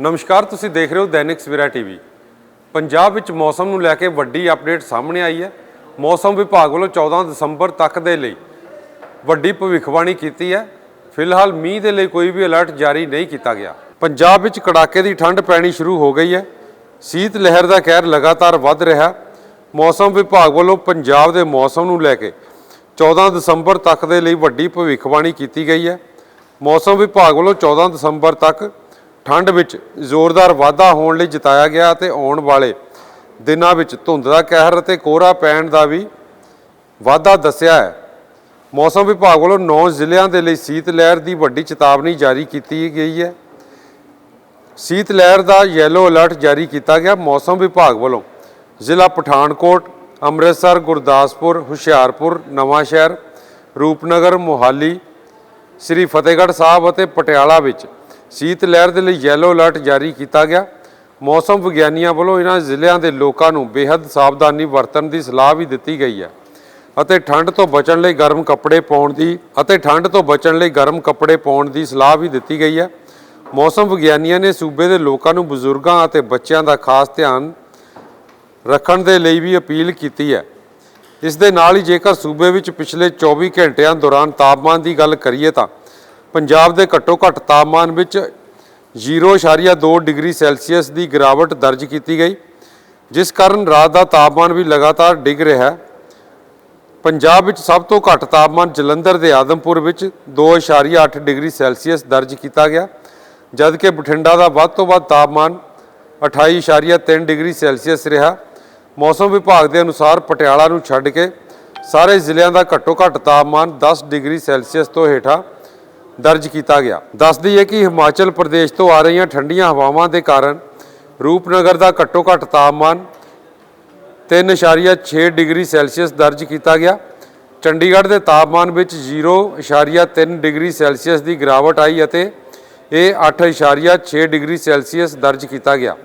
ਨਮਸਕਾਰ, ਤੁਸੀਂ ਦੇਖ ਰਹੇ ਹੋ ਦੈਨਿਕ ਸਵੇਰਾ ਟੀਵੀ। ਪੰਜਾਬ ਵਿੱਚ ਮੌਸਮ ਨੂੰ ਲੈ ਕੇ ਵੱਡੀ ਅਪਡੇਟ ਸਾਹਮਣੇ ਆਈ ਹੈ। ਮੌਸਮ ਵਿਭਾਗ ਵੱਲੋਂ 14 ਦਸੰਬਰ ਤੱਕ ਦੇ ਲਈ ਵੱਡੀ ਭਵਿੱਖਬਾਣੀ ਕੀਤੀ ਹੈ। ਫਿਲਹਾਲ ਮੀਂਹ ਦੇ ਲਈ ਕੋਈ ਵੀ ਅਲਰਟ ਜਾਰੀ ਨਹੀਂ ਕੀਤਾ ਗਿਆ। ਪੰਜਾਬ ਵਿੱਚ ਕੜਾਕੇ ਦੀ ਠੰਡ ਪੈਣੀ ਸ਼ੁਰੂ ਹੋ ਗਈ ਹੈ। ਸੀਤ ਲਹਿਰ ਦਾ ਕਹਿਰ ਲਗਾਤਾਰ ਵੱਧ ਰਿਹਾ। ਮੌਸਮ ਵਿਭਾਗ ਵੱਲੋਂ ਪੰਜਾਬ ਦੇ ਮੌਸਮ ਨੂੰ ਲੈ ਕੇ 14 ਦਸੰਬਰ ਤੱਕ ਦੇ ਲਈ ਵੱਡੀ ਭਵਿੱਖਬਾਣੀ ਕੀਤੀ ਗਈ ਹੈ। ਮੌਸਮ ਵਿਭਾਗ ਵੱਲੋਂ 14 ਦਸੰਬਰ ਤੱਕ ਠੰਡ ਵਿੱਚ ਜ਼ੋਰਦਾਰ ਵਾਧਾ ਹੋਣ ਲਈ ਜਤਾਇਆ ਗਿਆ ਅਤੇ ਆਉਣ ਵਾਲੇ ਦਿਨਾਂ ਵਿੱਚ ਧੁੰਦ ਦਾ ਕਹਿਰ ਅਤੇ ਕੋਹਰਾ ਪੈਣ ਦਾ ਵੀ ਵਾਧਾ ਦੱਸਿਆ ਹੈ। ਮੌਸਮ ਵਿਭਾਗ ਵੱਲੋਂ 9 ਜ਼ਿਲ੍ਹਿਆਂ ਦੇ ਲਈ ਸੀਤ ਲਹਿਰ ਦੀ ਵੱਡੀ ਚੇਤਾਵਨੀ ਜਾਰੀ ਕੀਤੀ ਗਈ ਹੈ। ਸੀਤ ਲਹਿਰ ਦਾ ਯੈਲੋ ਅਲਰਟ ਜਾਰੀ ਕੀਤਾ ਗਿਆ। ਮੌਸਮ ਵਿਭਾਗ ਵੱਲੋਂ ਜ਼ਿਲ੍ਹਾ ਪਠਾਨਕੋਟ, ਅੰਮ੍ਰਿਤਸਰ, ਗੁਰਦਾਸਪੁਰ, ਹੁਸ਼ਿਆਰਪੁਰ ਨਵਾਂਸ਼ਹਿਰ ਰੂਪਨਗਰ, ਮੋਹਾਲੀ, ਸ੍ਰੀ ਫਤਿਹਗੜ੍ਹ ਸਾਹਿਬ ਅਤੇ ਪਟਿਆਲਾ ਵਿੱਚ ਸੀਤ ਲਹਿਰ ਦੇ ਲਈ ਯੈਲੋ ਅਲਰਟ ਜਾਰੀ ਕੀਤਾ ਗਿਆ। ਮੌਸਮ ਵਿਗਿਆਨੀਆਂ ਵੱਲੋਂ ਇਹਨਾਂ ਜ਼ਿਲ੍ਹਿਆਂ ਦੇ ਲੋਕਾਂ ਨੂੰ ਬੇहद ਸਾਵਧਾਨੀ ਵਰਤਣ ਦੀ ਸਲਾਹ ਵੀ ਦਿੱਤੀ ਗਈ ਹੈ। ਅਤੇ ਠੰਡ ਤੋਂ ਬਚਣ ਲਈ ਗਰਮ ਕੱਪੜੇ ਪਾਉਣ ਦੀ ਅਤੇ ਠੰਡ ਤੋਂ ਬਚਣ ਲਈ ਗਰਮ ਕੱਪੜੇ ਪਾਉਣ ਦੀ ਸਲਾਹ ਵੀ ਦਿੱਤੀ ਗਈ ਹੈ। ਮੌਸਮ ਵਿਗਿਆਨੀਆਂ ਨੇ ਸੂਬੇ ਦੇ ਲੋਕਾਂ ਨੂੰ ਬਜ਼ੁਰਗਾਂ ਅਤੇ ਬੱਚਿਆਂ ਦਾ ਖਾਸ ਧਿਆਨ ਰੱਖਣ ਦੇ ਲਈ ਵੀ ਅਪੀਲ ਕੀਤੀ ਹੈ। ਇਸ ਦੇ ਨਾਲ ਹੀ ਜੇਕਰ ਸੂਬੇ ਵਿੱਚ ਪਿਛਲੇ 24 ਘੰਟਿਆਂ ਦੌਰਾਨ ਤਾਪਮਾਨ ਦੀ ਗੱਲ ਕਰੀਏ ਤਾਂ ਪੰਜਾਬ ਦੇ ਘੱਟੋ ਘੱਟ ਤਾਪਮਾਨ ਵਿੱਚ 0.2 ਡਿਗਰੀ ਸੈਲਸੀਅਸ ਦੀ ਗਿਰਾਵਟ ਦਰਜ ਕੀਤੀ ਗਈ, ਜਿਸ ਕਾਰਨ ਰਾਤ ਦਾ ਤਾਪਮਾਨ ਵੀ ਲਗਾਤਾਰ ਡਿੱਗ ਰਿਹਾ ਹੈ। ਪੰਜਾਬ ਵਿੱਚ ਸਭ ਤੋਂ ਘੱਟ ਤਾਪਮਾਨ ਜਲੰਧਰ ਦੇ ਆਦਮਪੁਰ ਵਿੱਚ 2.8 ਡਿਗਰੀ ਸੈਲਸੀਅਸ ਦਰਜ ਕੀਤਾ ਗਿਆ, ਜਦਕਿ ਬਠਿੰਡਾ ਦਾ ਵੱਧ ਤੋਂ ਵੱਧ ਤਾਪਮਾਨ 28.3 ਡਿਗਰੀ ਸੈਲਸੀਅਸ ਰਿਹਾ। ਮੌਸਮ ਵਿਭਾਗ ਦੇ ਅਨੁਸਾਰ ਪਟਿਆਲਾ ਨੂੰ ਛੱਡ ਕੇ ਸਾਰੇ ਜ਼ਿਲ੍ਹਿਆਂ ਦਾ ਘੱਟੋ ਘੱਟ ਤਾਪਮਾਨ 10 ਡਿਗਰੀ ਸੈਲਸੀਅਸ ਤੋਂ ਹੇਠਾਂ ਦਰਜ ਕੀਤਾ ਗਿਆ। ਦੱਸਦੀ ਹੈ ਕਿ ਹਿਮਾਚਲ ਪ੍ਰਦੇਸ਼ ਤੋਂ ਆ ਰਹੀਆਂ ਠੰਡੀਆਂ ਹਵਾਵਾਂ ਦੇ ਕਾਰਨ ਰੂਪਨਗਰ ਦਾ ਘੱਟੋ ਘੱਟ ਤਾਪਮਾਨ 3.6 ਡਿਗਰੀ ਸੈਲਸੀਅਸ ਦਰਜ ਕੀਤਾ ਗਿਆ। ਚੰਡੀਗੜ੍ਹ ਦੇ ਤਾਪਮਾਨ ਵਿੱਚ 0.3 ਡਿਗਰੀ ਸੈਲਸੀਅਸ ਦੀ ਗਿਰਾਵਟ ਆਈ ਅਤੇ ਇਹ 8.6 ਡਿਗਰੀ ਸੈਲਸੀਅਸ ਦਰਜ ਕੀਤਾ ਗਿਆ।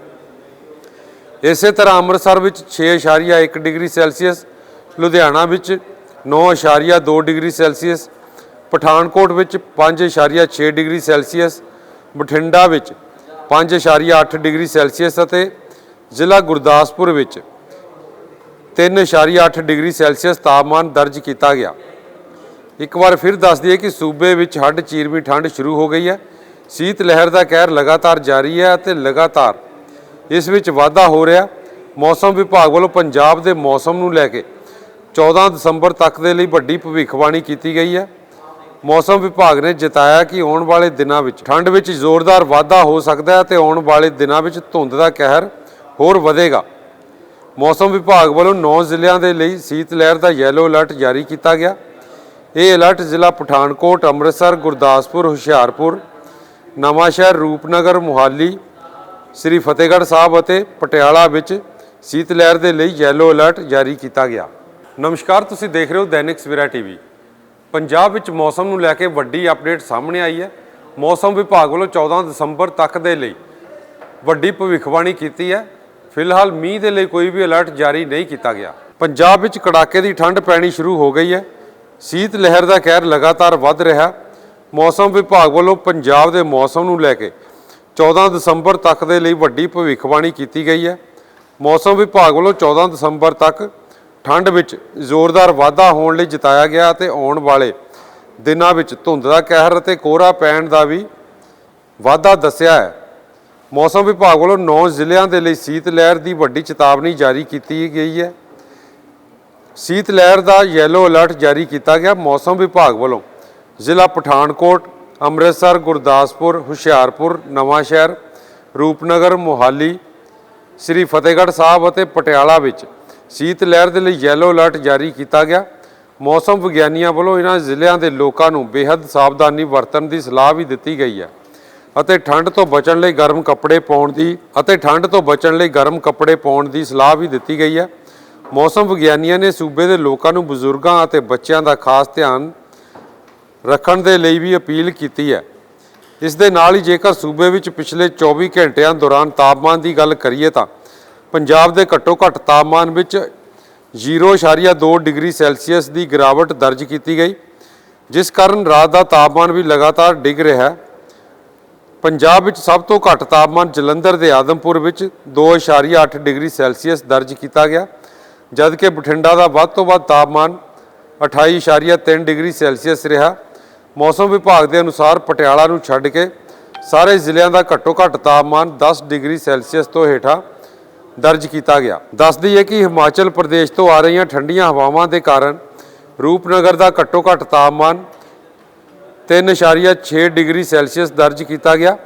ਇਸੇ ਤਰ੍ਹਾਂ ਅੰਮ੍ਰਿਤਸਰ ਵਿੱਚ 6.1 ਡਿਗਰੀ ਸੈਲਸੀਅਸ, ਲੁਧਿਆਣਾ ਵਿੱਚ 9.2 ਡਿਗਰੀ ਸੈਲਸੀਅਸ ਪਠਾਨਕੋਟ ਵਿੱਚ 5.6 ਡਿਗਰੀ ਸੈਲਸੀਅਸ, ਬਠਿੰਡਾ ਵਿੱਚ 5.8 ਡਿਗਰੀ ਸੈਲਸੀਅਸ ਅਤੇ ਜ਼ਿਲ੍ਹਾ ਗੁਰਦਾਸਪੁਰ ਵਿੱਚ 3.8 ਡਿਗਰੀ ਸੈਲਸੀਅਸ ਤਾਪਮਾਨ ਦਰਜ ਕੀਤਾ ਗਿਆ। ਇੱਕ ਵਾਰ ਫਿਰ ਦੱਸ ਦਈਏ ਕਿ ਸੂਬੇ ਵਿੱਚ ਹੱਡ ਚੀਰਵੀਂ ਠੰਡ ਸ਼ੁਰੂ ਹੋ ਗਈ ਹੈ। ਸੀਤ ਲਹਿਰ ਦਾ ਕਹਿਰ ਲਗਾਤਾਰ ਜਾਰੀ ਹੈ ਅਤੇ ਲਗਾਤਾਰ ਇਸ ਵਿੱਚ ਵਾਧਾ ਹੋ ਰਿਹਾ। ਮੌਸਮ ਵਿਭਾਗ ਵੱਲੋਂ ਪੰਜਾਬ ਦੇ ਮੌਸਮ ਨੂੰ ਲੈ ਕੇ 14 ਦਸੰਬਰ ਤੱਕ ਦੇ ਲਈ ਵੱਡੀ ਭਵਿੱਖਬਾਣੀ ਕੀਤੀ ਗਈ ਹੈ। ਮੌਸਮ ਵਿਭਾਗ ਨੇ ਜਤਾਇਆ ਕਿ ਆਉਣ ਵਾਲੇ ਦਿਨਾਂ ਵਿੱਚ ਠੰਡ ਵਿੱਚ ਜ਼ੋਰਦਾਰ ਵਾਧਾ ਹੋ ਸਕਦਾ ਹੈ ਤੇ ਆਉਣ ਵਾਲੇ ਦਿਨਾਂ ਵਿੱਚ ਧੁੰਦ ਦਾ ਕਹਿਰ ਹੋਰ ਵਧੇਗਾ। ਮੌਸਮ ਵਿਭਾਗ ਵੱਲੋਂ 9 ਜ਼ਿਲ੍ਹਿਆਂ ਦੇ ਲਈ ਸੀਤ ਲਹਿਰ ਦਾ ਯੈਲੋ ਅਲਰਟ ਜਾਰੀ ਕੀਤਾ ਗਿਆ। ਇਹ ਅਲਰਟ ਜ਼ਿਲ੍ਹਾ ਪਠਾਨਕੋਟ, ਅੰਮ੍ਰਿਤਸਰ, ਗੁਰਦਾਸਪੁਰ, ਹੁਸ਼ਿਆਰਪੁਰ, ਨਵਾਂਸ਼ਹਿਰ, ਰੂਪਨਗਰ, ਮੋਹਾਲੀ, ਸ੍ਰੀ ਫਤਿਹਗੜ੍ਹ ਸਾਹਿਬ ਅਤੇ ਪਟਿਆਲਾ ਵਿੱਚ ਸੀਤ ਲਹਿਰ ਦੇ ਲਈ ਯੈਲੋ ਅਲਰਟ ਜਾਰੀ ਕੀਤਾ ਗਿਆ। ਨਮਸਕਾਰ, ਤੁਸੀਂ ਦੇਖ ਰਹੇ ਹੋ ਦੈਨਿਕ ਸਵੇਰਾ ਟੀਵੀ। ਪੰਜਾਬ ਵਿੱਚ ਮੌਸਮ ਨੂੰ ਲੈ ਕੇ ਵੱਡੀ ਅਪਡੇਟ ਸਾਹਮਣੇ ਆਈ ਹੈ। ਮੌਸਮ ਵਿਭਾਗ ਵੱਲੋਂ 14 ਦਸੰਬਰ ਤੱਕ ਦੇ ਲਈ ਵੱਡੀ ਭਵਿੱਖਬਾਣੀ ਕੀਤੀ ਹੈ। ਫਿਲਹਾਲ ਮੀਂਹ ਦੇ ਲਈ ਕੋਈ ਵੀ ਅਲਰਟ ਜਾਰੀ ਨਹੀਂ ਕੀਤਾ ਗਿਆ। ਪੰਜਾਬ ਵਿੱਚ ਕੜਾਕੇ ਦੀ ਠੰਡ ਪੈਣੀ ਸ਼ੁਰੂ ਹੋ ਗਈ ਹੈ। ਸੀਤ ਲਹਿਰ ਦਾ ਕਹਿਰ ਲਗਾਤਾਰ ਵੱਧ ਰਿਹਾ। ਮੌਸਮ ਵਿਭਾਗ ਵੱਲੋਂ ਪੰਜਾਬ ਦੇ ਮੌਸਮ ਨੂੰ ਲੈ ਕੇ 14 ਦਸੰਬਰ ਤੱਕ ਦੇ ਲਈ ਵੱਡੀ ਭਵਿੱਖਬਾਣੀ ਕੀਤੀ ਗਈ ਹੈ। ਮੌਸਮ ਵਿਭਾਗ ਵੱਲੋਂ 14 ਦਸੰਬਰ ਤੱਕ ਠੰਡ ਵਿੱਚ ਜ਼ੋਰਦਾਰ ਵਾਧਾ ਹੋਣ ਲਈ ਜਤਾਇਆ ਗਿਆ ਅਤੇ ਆਉਣ ਵਾਲੇ ਦਿਨਾਂ ਵਿੱਚ ਧੁੰਦ ਦਾ ਕਹਿਰ ਅਤੇ ਕੋਹਰਾ ਪੈਣ ਦਾ ਵੀ ਵਾਧਾ ਦੱਸਿਆ ਹੈ। ਮੌਸਮ ਵਿਭਾਗ ਵੱਲੋਂ 9 ਜ਼ਿਲ੍ਹਿਆਂ ਦੇ ਲਈ ਸੀਤ ਲਹਿਰ ਦੀ ਵੱਡੀ ਚੇਤਾਵਨੀ ਜਾਰੀ ਕੀਤੀ ਗਈ ਹੈ। ਸੀਤ ਲਹਿਰ ਦਾ ਯੈਲੋ ਅਲਰਟ ਜਾਰੀ ਕੀਤਾ ਗਿਆ। ਮੌਸਮ ਵਿਭਾਗ ਵੱਲੋਂ ਜ਼ਿਲ੍ਹਾ ਪਠਾਨਕੋਟ, ਅੰਮ੍ਰਿਤਸਰ, ਗੁਰਦਾਸਪੁਰ, ਹੁਸ਼ਿਆਰਪੁਰ ਨਵਾਂਸ਼ਹਿਰ ਰੂਪਨਗਰ, ਮੋਹਾਲੀ, ਸ੍ਰੀ ਫਤਿਹਗੜ੍ਹ ਸਾਹਿਬ ਅਤੇ ਪਟਿਆਲਾ ਵਿੱਚ ਸੀਤ ਲਹਿਰ ਦੇ ਲਈ ਯੈਲੋ ਅਲਰਟ ਜਾਰੀ ਕੀਤਾ ਗਿਆ। ਮੌਸਮ ਵਿਗਿਆਨੀਆਂ ਵੱਲੋਂ ਇਹਨਾਂ ਜ਼ਿਲ੍ਹਿਆਂ ਦੇ ਲੋਕਾਂ ਨੂੰ ਬੇहद ਸਾਵਧਾਨੀ ਵਰਤਣ ਦੀ ਸਲਾਹ ਵੀ ਦਿੱਤੀ ਗਈ ਹੈ। ਅਤੇ ਠੰਡ ਤੋਂ ਬਚਣ ਲਈ ਗਰਮ ਕੱਪੜੇ ਪਾਉਣ ਦੀ ਅਤੇ ਠੰਡ ਤੋਂ ਬਚਣ ਲਈ ਗਰਮ ਕੱਪੜੇ ਪਾਉਣ ਦੀ ਸਲਾਹ ਵੀ ਦਿੱਤੀ ਗਈ ਹੈ। ਮੌਸਮ ਵਿਗਿਆਨੀਆਂ ਨੇ ਸੂਬੇ ਦੇ ਲੋਕਾਂ ਨੂੰ ਬਜ਼ੁਰਗਾਂ ਅਤੇ ਬੱਚਿਆਂ ਦਾ ਖਾਸ ਧਿਆਨ ਰੱਖਣ ਦੇ ਲਈ ਵੀ ਅਪੀਲ ਕੀਤੀ ਹੈ। ਇਸ ਦੇ ਨਾਲ ਹੀ ਜੇਕਰ ਸੂਬੇ ਵਿੱਚ ਪਿਛਲੇ 24 ਘੰਟਿਆਂ ਦੌਰਾਨ ਤਾਪਮਾਨ ਦੀ ਗੱਲ ਕਰੀਏ ਤਾਂ ਪੰਜਾਬ ਦੇ ਘੱਟੋ ਘੱਟ ਤਾਪਮਾਨ ਵਿੱਚ 0.2 ਡਿਗਰੀ ਸੈਲਸੀਅਸ ਦੀ ਗਿਰਾਵਟ ਦਰਜ ਕੀਤੀ ਗਈ, ਜਿਸ ਕਾਰਨ ਰਾਤ ਦਾ ਤਾਪਮਾਨ ਵੀ ਲਗਾਤਾਰ ਡਿੱਗ ਰਿਹਾ ਹੈ। ਪੰਜਾਬ ਵਿੱਚ ਸਭ ਤੋਂ ਘੱਟ ਤਾਪਮਾਨ ਜਲੰਧਰ ਦੇ ਆਦਮਪੁਰ ਵਿੱਚ 2.8 ਡਿਗਰੀ ਸੈਲਸੀਅਸ ਦਰਜ ਕੀਤਾ ਗਿਆ, ਜਦਕਿ ਬਠਿੰਡਾ ਦਾ ਵੱਧ ਤੋਂ ਵੱਧ ਤਾਪਮਾਨ 28.3 ਡਿਗਰੀ ਸੈਲਸੀਅਸ ਰਿਹਾ। ਮੌਸਮ ਵਿਭਾਗ ਦੇ ਅਨੁਸਾਰ ਪਟਿਆਲਾ ਨੂੰ ਛੱਡ ਕੇ ਸਾਰੇ ਜ਼ਿਲ੍ਹਿਆਂ ਦਾ ਘੱਟੋ ਘੱਟ ਤਾਪਮਾਨ 10 ਡਿਗਰੀ ਸੈਲਸੀਅਸ ਤੋਂ ਹੇਠਾਂ ਦਰਜ ਕੀਤਾ ਗਿਆ। ਦੱਸਦੀ ਹੈ ਕਿ ਹਿਮਾਚਲ ਪ੍ਰਦੇਸ਼ ਤੋਂ ਆ ਰਹੀਆਂ ਠੰਡੀਆਂ ਹਵਾਵਾਂ ਦੇ ਕਾਰਨ ਰੂਪਨਗਰ ਦਾ ਘੱਟੋ ਘੱਟ ਤਾਪਮਾਨ 3.6 ਡਿਗਰੀ ਸੈਲਸੀਅਸ ਦਰਜ ਕੀਤਾ ਗਿਆ।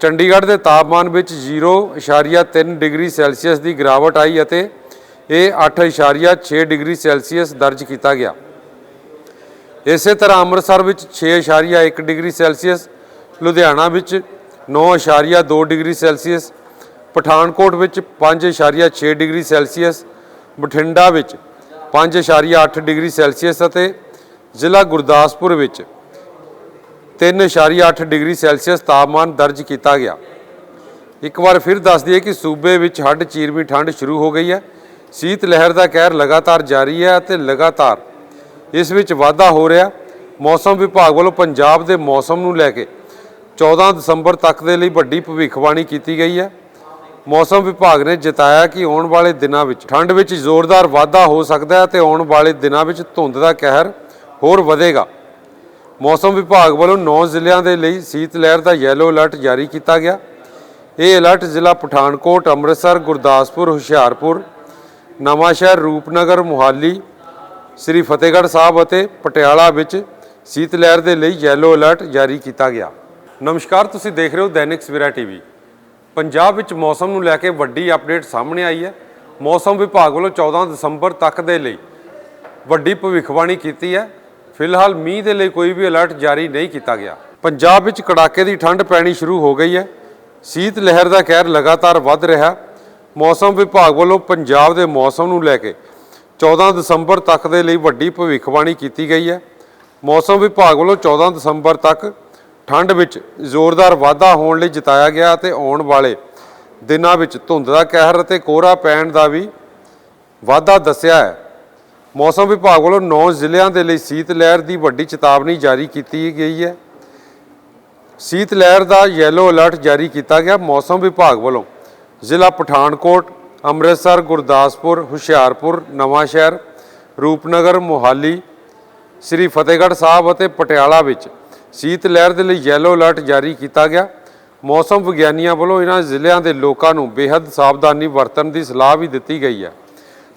ਚੰਡੀਗੜ੍ਹ ਦੇ ਤਾਪਮਾਨ ਵਿੱਚ 0.3 ਡਿਗਰੀ ਸੈਲਸੀਅਸ ਦੀ ਗਿਰਾਵਟ ਆਈ ਅਤੇ ਇਹ 8.6 ਡਿਗਰੀ ਸੈਲਸੀਅਸ ਦਰਜ ਕੀਤਾ ਗਿਆ। ਇਸੇ ਤਰ੍ਹਾਂ ਅੰਮ੍ਰਿਤਸਰ ਵਿੱਚ 6.1 ਡਿਗਰੀ ਸੈਲਸੀਅਸ, ਲੁਧਿਆਣਾ ਵਿੱਚ 9.2 ਡਿਗਰੀ ਸੈਲਸੀਅਸ ਪਠਾਨਕੋਟ ਵਿੱਚ 5.6 ਡਿਗਰੀ ਸੈਲਸੀਅਸ, ਬਠਿੰਡਾ ਵਿੱਚ 5.8 ਡਿਗਰੀ ਸੈਲਸੀਅਸ ਅਤੇ ਜ਼ਿਲ੍ਹਾ ਗੁਰਦਾਸਪੁਰ ਵਿੱਚ 3.8 ਡਿਗਰੀ ਸੈਲਸੀਅਸ ਤਾਪਮਾਨ ਦਰਜ ਕੀਤਾ ਗਿਆ। ਇੱਕ ਵਾਰ ਫਿਰ ਦੱਸ ਦਈਏ ਕਿ ਸੂਬੇ ਵਿੱਚ ਹੱਡ ਚੀਰਵੀਂ ਠੰਡ ਸ਼ੁਰੂ ਹੋ ਗਈ ਹੈ। ਸੀਤ ਲਹਿਰ ਦਾ ਕਹਿਰ ਲਗਾਤਾਰ ਜਾਰੀ ਹੈ ਅਤੇ ਲਗਾਤਾਰ ਇਸ ਵਿੱਚ ਵਾਧਾ ਹੋ ਰਿਹਾ। ਮੌਸਮ ਵਿਭਾਗ ਵੱਲੋਂ ਪੰਜਾਬ ਦੇ ਮੌਸਮ ਨੂੰ ਲੈ ਕੇ 14 ਦਸੰਬਰ ਤੱਕ ਦੇ ਲਈ ਵੱਡੀ ਭਵਿੱਖਬਾਣੀ ਕੀਤੀ ਗਈ ਹੈ। ਮੌਸਮ ਵਿਭਾਗ ਨੇ ਜਤਾਇਆ ਕਿ ਆਉਣ ਵਾਲੇ ਦਿਨਾਂ ਵਿੱਚ ਠੰਡ ਵਿੱਚ ਜ਼ੋਰਦਾਰ ਵਾਧਾ ਹੋ ਸਕਦਾ ਹੈ ਤੇ ਆਉਣ ਵਾਲੇ ਦਿਨਾਂ ਵਿੱਚ ਧੁੰਦ ਦਾ ਕਹਿਰ ਹੋਰ ਵਧੇਗਾ। ਮੌਸਮ ਵਿਭਾਗ ਵੱਲੋਂ 9 ਜ਼ਿਲ੍ਹਿਆਂ ਦੇ ਲਈ ਸੀਤ ਲਹਿਰ ਦਾ ਯੈਲੋ ਅਲਰਟ ਜਾਰੀ ਕੀਤਾ ਗਿਆ। ਇਹ ਅਲਰਟ ਜ਼ਿਲ੍ਹਾ ਪਠਾਨਕੋਟ, ਅੰਮ੍ਰਿਤਸਰ, ਗੁਰਦਾਸਪੁਰ, ਹੁਸ਼ਿਆਰਪੁਰ, ਨਵਾਂਸ਼ਹਿਰ, ਰੂਪਨਗਰ, ਮੁਹਾਲੀ, ਸ੍ਰੀ ਫਤਿਹਗੜ੍ਹ ਸਾਹਿਬ ਅਤੇ ਪਟਿਆਲਾ ਵਿੱਚ ਸੀਤ ਲਹਿਰ ਦੇ ਲਈ ਯੈਲੋ ਅਲਰਟ ਜਾਰੀ ਕੀਤਾ ਗਿਆ। ਨਮਸਕਾਰ, ਤੁਸੀਂ ਦੇਖ ਰਹੇ ਹੋ ਦੈਨਿਕ ਸਵੇਰਾ ਟੀਵੀ। ਪੰਜਾਬ ਵਿੱਚ ਮੌਸਮ ਨੂੰ ਲੈ ਕੇ ਵੱਡੀ ਅਪਡੇਟ ਸਾਹਮਣੇ ਆਈ ਹੈ। ਮੌਸਮ ਵਿਭਾਗ ਵੱਲੋਂ 14 ਦਸੰਬਰ ਤੱਕ ਦੇ ਲਈ ਵੱਡੀ ਭਵਿੱਖਬਾਣੀ ਕੀਤੀ ਹੈ। ਫਿਲਹਾਲ ਮੀਂਹ ਦੇ ਲਈ ਕੋਈ ਵੀ ਅਲਰਟ ਜਾਰੀ ਨਹੀਂ ਕੀਤਾ ਗਿਆ। ਪੰਜਾਬ ਵਿੱਚ ਕੜਾਕੇ ਦੀ ਠੰਡ ਪੈਣੀ ਸ਼ੁਰੂ ਹੋ ਗਈ ਹੈ। ਸੀਤ ਲਹਿਰ ਦਾ ਕਹਿਰ ਲਗਾਤਾਰ ਵੱਧ ਰਿਹਾ। ਮੌਸਮ ਵਿਭਾਗ ਵੱਲੋਂ ਪੰਜਾਬ ਦੇ ਮੌਸਮ ਨੂੰ ਲੈ ਕੇ 14 ਦਸੰਬਰ ਤੱਕ ਦੇ ਲਈ ਵੱਡੀ ਭਵਿੱਖਬਾਣੀ ਕੀਤੀ ਗਈ ਹੈ। ਮੌਸਮ ਵਿਭਾਗ ਵੱਲੋਂ 14 ਦਸੰਬਰ ਤੱਕ ਠੰਡ ਵਿੱਚ ਜ਼ੋਰਦਾਰ ਵਾਧਾ ਹੋਣ ਲਈ ਜਤਾਇਆ ਗਿਆ ਅਤੇ ਆਉਣ ਵਾਲੇ ਦਿਨਾਂ ਵਿੱਚ ਧੁੰਦ ਦਾ ਕਹਿਰ ਅਤੇ ਕੋਹਰਾ ਪੈਣ ਦਾ ਵੀ ਵਾਧਾ ਦੱਸਿਆ ਹੈ। ਮੌਸਮ ਵਿਭਾਗ ਵੱਲੋਂ 9 ਜ਼ਿਲ੍ਹਿਆਂ ਦੇ ਲਈ ਸੀਤ ਲਹਿਰ ਦੀ ਵੱਡੀ ਚੇਤਾਵਨੀ ਜਾਰੀ ਕੀਤੀ ਗਈ ਹੈ। ਸੀਤ ਲਹਿਰ ਦਾ ਯੈਲੋ ਅਲਰਟ ਜਾਰੀ ਕੀਤਾ ਗਿਆ। ਮੌਸਮ ਵਿਭਾਗ ਵੱਲੋਂ ਜ਼ਿਲ੍ਹਾ ਪਠਾਨਕੋਟ, ਅੰਮ੍ਰਿਤਸਰ, ਗੁਰਦਾਸਪੁਰ, ਹੁਸ਼ਿਆਰਪੁਰ ਨਵਾਂਸ਼ਹਿਰ ਰੂਪਨਗਰ, ਮੋਹਾਲੀ, ਸ੍ਰੀ ਫਤਿਹਗੜ੍ਹ ਸਾਹਿਬ ਅਤੇ ਪਟਿਆਲਾ ਵਿੱਚ ਸੀਤ ਲਹਿਰ ਦੇ ਲਈ ਯੈਲੋ ਅਲਰਟ ਜਾਰੀ ਕੀਤਾ ਗਿਆ। ਮੌਸਮ ਵਿਗਿਆਨੀਆਂ ਵੱਲੋਂ ਇਹਨਾਂ ਜ਼ਿਲ੍ਹਿਆਂ ਦੇ ਲੋਕਾਂ ਨੂੰ ਬੇਹੱਦ ਸਾਵਧਾਨੀ ਵਰਤਣ ਦੀ ਸਲਾਹ ਵੀ ਦਿੱਤੀ ਗਈ ਹੈ।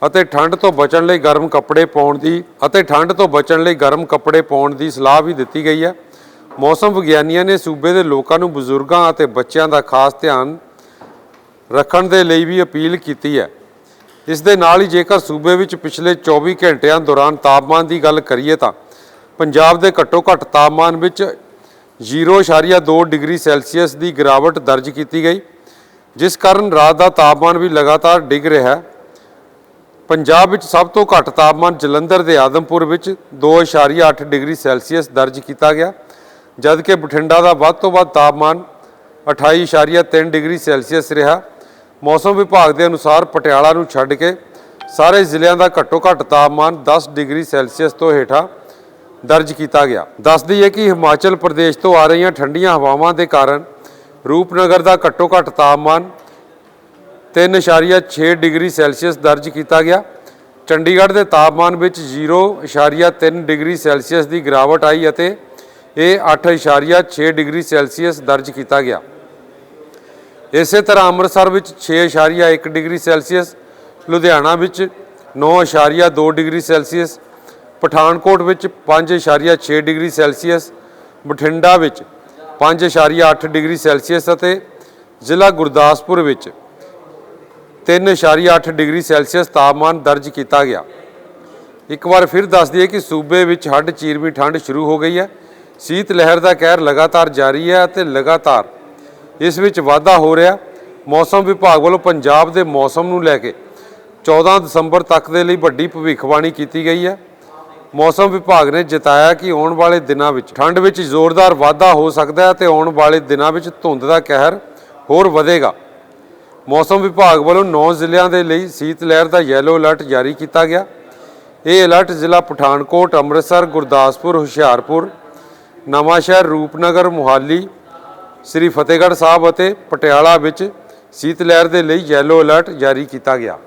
ਅਤੇ ਠੰਡ ਤੋਂ ਬਚਣ ਲਈ ਗਰਮ ਕੱਪੜੇ ਪਾਉਣ ਦੀ ਅਤੇ ਠੰਡ ਤੋਂ ਬਚਣ ਲਈ ਗਰਮ ਕੱਪੜੇ ਪਾਉਣ ਦੀ ਸਲਾਹ ਵੀ ਦਿੱਤੀ ਗਈ ਹੈ। ਮੌਸਮ ਵਿਗਿਆਨੀਆਂ ਨੇ ਸੂਬੇ ਦੇ ਲੋਕਾਂ ਨੂੰ ਬਜ਼ੁਰਗਾਂ ਅਤੇ ਬੱਚਿਆਂ ਦਾ ਖਾਸ ਧਿਆਨ ਰੱਖਣ ਦੇ ਲਈ ਵੀ ਅਪੀਲ ਕੀਤੀ ਹੈ। ਇਸ ਦੇ ਨਾਲ ਹੀ ਜੇਕਰ ਸੂਬੇ ਵਿੱਚ ਪਿਛਲੇ 24 ਘੰਟਿਆਂ ਦੌਰਾਨ ਤਾਪਮਾਨ ਦੀ ਗੱਲ ਕਰੀਏ ਤਾਂ ਪੰਜਾਬ ਦੇ ਘੱਟੋ ਘੱਟ ਤਾਪਮਾਨ ਵਿੱਚ 0.2 ਡਿਗਰੀ ਸੈਲਸੀਅਸ ਦੀ ਗਿਰਾਵਟ ਦਰਜ ਕੀਤੀ ਗਈ, ਜਿਸ ਕਾਰਨ ਰਾਤ ਦਾ ਤਾਪਮਾਨ ਵੀ ਲਗਾਤਾਰ ਡਿੱਗ ਰਿਹਾ ਹੈ। ਪੰਜਾਬ ਵਿੱਚ ਸਭ ਤੋਂ ਘੱਟ ਤਾਪਮਾਨ ਜਲੰਧਰ ਦੇ ਆਦਮਪੁਰ ਵਿੱਚ 2.8 ਡਿਗਰੀ ਸੈਲਸੀਅਸ ਦਰਜ ਕੀਤਾ ਗਿਆ, ਜਦਕਿ ਬਠਿੰਡਾ ਦਾ ਵੱਧ ਤੋਂ ਵੱਧ ਤਾਪਮਾਨ 28.3 ਡਿਗਰੀ ਸੈਲਸੀਅਸ ਰਿਹਾ। ਮੌਸਮ ਵਿਭਾਗ ਦੇ ਅਨੁਸਾਰ ਪਟਿਆਲਾ ਨੂੰ ਛੱਡ ਕੇ ਸਾਰੇ ਜ਼ਿਲ੍ਹਿਆਂ ਦਾ ਘੱਟੋ ਘੱਟ ਤਾਪਮਾਨ 10 ਡਿਗਰੀ ਸੈਲਸੀਅਸ ਤੋਂ ਹੇਠਾਂ ਦਰਜ ਕੀਤਾ ਗਿਆ। ਦੱਸਦੀ ਹੈ ਕਿ ਹਿਮਾਚਲ ਪ੍ਰਦੇਸ਼ ਤੋਂ ਆ ਰਹੀਆਂ ਠੰਡੀਆਂ ਹਵਾਵਾਂ ਦੇ ਕਾਰਨ ਰੂਪਨਗਰ ਦਾ ਘੱਟੋ ਘੱਟ ਤਾਪਮਾਨ 3.6 ਡਿਗਰੀ ਸੈਲਸੀਅਸ ਦਰਜ ਕੀਤਾ ਗਿਆ। ਚੰਡੀਗੜ੍ਹ ਦੇ ਤਾਪਮਾਨ ਵਿੱਚ 0.3 ਡਿਗਰੀ ਸੈਲਸੀਅਸ ਦੀ ਗਿਰਾਵਟ ਆਈ ਅਤੇ ਇਹ 8.6 ਡਿਗਰੀ ਸੈਲਸੀਅਸ ਦਰਜ ਕੀਤਾ ਗਿਆ। ਇਸੇ ਤਰ੍ਹਾਂ ਅੰਮ੍ਰਿਤਸਰ ਵਿੱਚ 6.1 ਡਿਗਰੀ ਸੈਲਸੀਅਸ, ਲੁਧਿਆਣਾ ਵਿੱਚ 9.2 ਡਿਗਰੀ ਸੈਲਸੀਅਸ ਪਠਾਨਕੋਟ ਵਿੱਚ 5.6 ਡਿਗਰੀ ਸੈਲਸੀਅਸ, ਬਠਿੰਡਾ ਵਿੱਚ 5.8 ਡਿਗਰੀ ਸੈਲਸੀਅਸ ਅਤੇ ਜ਼ਿਲ੍ਹਾ ਗੁਰਦਾਸਪੁਰ ਵਿੱਚ 3.8 ਡਿਗਰੀ ਸੈਲਸੀਅਸ ਤਾਪਮਾਨ ਦਰਜ ਕੀਤਾ ਗਿਆ। ਇੱਕ ਵਾਰ ਫਿਰ ਦੱਸ ਦਈਏ ਕਿ ਸੂਬੇ ਵਿੱਚ ਹੱਡ ਚੀਰਵੀਂ ਠੰਡ ਸ਼ੁਰੂ ਹੋ ਗਈ ਹੈ। ਸੀਤ ਲਹਿਰ ਦਾ ਕਹਿਰ ਲਗਾਤਾਰ ਜਾਰੀ ਹੈ ਅਤੇ ਲਗਾਤਾਰ ਇਸ ਵਿੱਚ ਵਾਧਾ ਹੋ ਰਿਹਾ। ਮੌਸਮ ਵਿਭਾਗ ਵੱਲੋਂ ਪੰਜਾਬ ਦੇ ਮੌਸਮ ਨੂੰ ਲੈ ਕੇ 14 ਦਸੰਬਰ ਤੱਕ ਦੇ ਲਈ ਵੱਡੀ ਭਵਿੱਖਬਾਣੀ ਕੀਤੀ ਗਈ ਹੈ। ਮੌਸਮ ਵਿਭਾਗ ਨੇ ਜਤਾਇਆ ਕਿ ਆਉਣ ਵਾਲੇ ਦਿਨਾਂ ਵਿੱਚ ਠੰਡ ਵਿੱਚ ਜ਼ੋਰਦਾਰ ਵਾਧਾ ਹੋ ਸਕਦਾ ਹੈ ਤੇ ਆਉਣ ਵਾਲੇ ਦਿਨਾਂ ਵਿੱਚ ਧੁੰਦ ਦਾ ਕਹਿਰ ਹੋਰ ਵਧੇਗਾ। ਮੌਸਮ ਵਿਭਾਗ ਵੱਲੋਂ 9 ਜ਼ਿਲ੍ਹਿਆਂ ਦੇ ਲਈ ਸੀਤ ਲਹਿਰ ਦਾ ਯੈਲੋ ਅਲਰਟ ਜਾਰੀ ਕੀਤਾ ਗਿਆ। ਇਹ ਅਲਰਟ ਜ਼ਿਲ੍ਹਾ ਪਠਾਨਕੋਟ, ਅੰਮ੍ਰਿਤਸਰ, ਗੁਰਦਾਸਪੁਰ, ਹੁਸ਼ਿਆਰਪੁਰ, ਨਵਾਂਸ਼ਹਿਰ, ਰੂਪਨਗਰ, ਮੁਹਾਲੀ, ਸ੍ਰੀ ਫਤਿਹਗੜ੍ਹ ਸਾਹਿਬ ਅਤੇ ਪਟਿਆਲਾ ਵਿੱਚ ਸੀਤ ਲਹਿਰ ਦੇ ਲਈ ਯੈਲੋ ਅਲਰਟ ਜਾਰੀ ਕੀਤਾ ਗਿਆ।